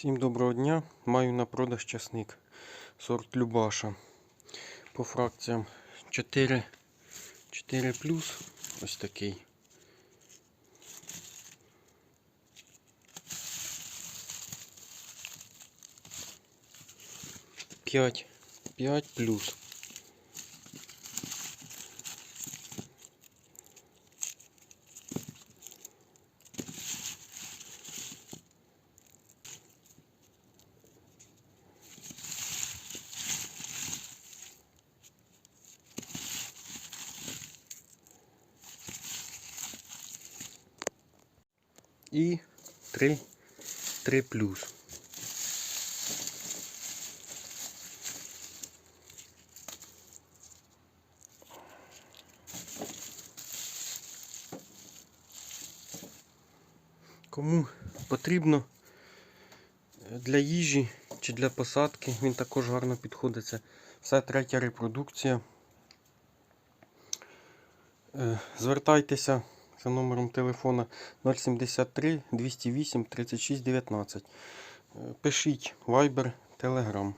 Всім доброго дня. Маю на продаж часник. Сорт Любаша. По фракціям 4, 4 плюс Ось такий. П'ять. П'ять плюс. І 3, 3 плюс. Кому потрібно для їжі чи для посадки, він також гарно підходить. Це все третя репродукція. Е, Звертайтеся за номером телефона 073 208 36 19. Е, Пишіть Viber, Telegram.